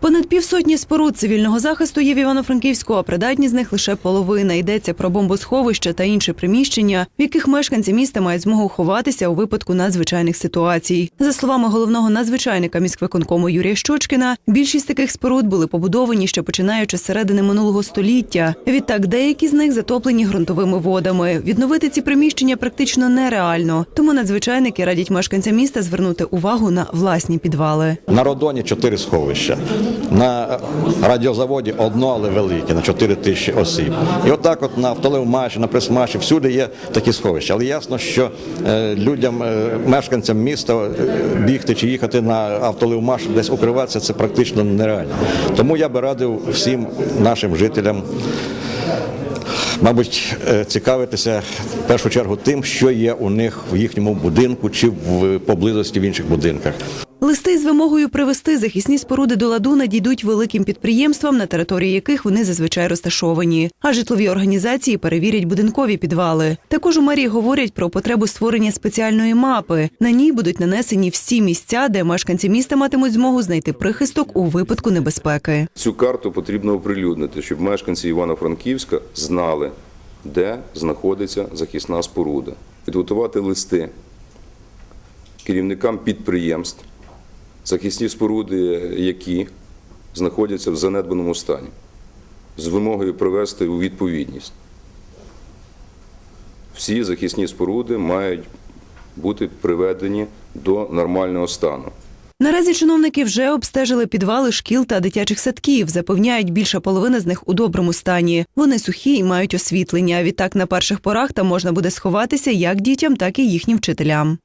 Понад півсотні споруд цивільного захисту є в Івано-Франківську, а придатні з них лише половина. Йдеться про бомбосховища та інші приміщення, в яких мешканці міста мають змогу ховатися у випадку надзвичайних ситуацій. За словами головного надзвичайника міськвиконкому Юрія Щочкіна, більшість таких споруд були побудовані ще починаючи з середини минулого століття. Відтак, деякі з них затоплені ґрунтовими водами. Відновити ці приміщення практично нереально. Тому надзвичайники радять мешканцям міста звернути увагу на власні підвали. На Родоні чотири сховища. На радіозаводі одно, але велике, на 4 тисячі осіб. І отак, от на автолевмаші, на пресмаші, всюди є такі сховища. Але ясно, що е, людям, е, мешканцям міста е, бігти чи їхати на автолевмаш, десь укриватися, це практично нереально. Тому я би радив всім нашим жителям. Мабуть, цікавитися в першу чергу тим, що є у них в їхньому будинку чи в поблизості в інших будинках. Листи з вимогою привести захисні споруди до ладу надійдуть великим підприємствам, на території яких вони зазвичай розташовані. А житлові організації перевірять будинкові підвали. Також у мерії говорять про потребу створення спеціальної мапи. На ній будуть нанесені всі місця, де мешканці міста матимуть змогу знайти прихисток у випадку небезпеки. Цю карту потрібно оприлюднити, щоб мешканці Івано-Франківська знали, де знаходиться захисна споруда. Підготувати листи керівникам підприємств, захисні споруди, які знаходяться в занедбаному стані, з вимогою привести у відповідність. Всі захисні споруди мають бути приведені до нормального стану. Наразі чиновники вже обстежили підвали шкіл та дитячих садків. Запевняють, більша половина з них у доброму стані. Вони сухі і мають освітлення. Відтак на перших порах там можна буде сховатися як дітям, так і їхнім вчителям.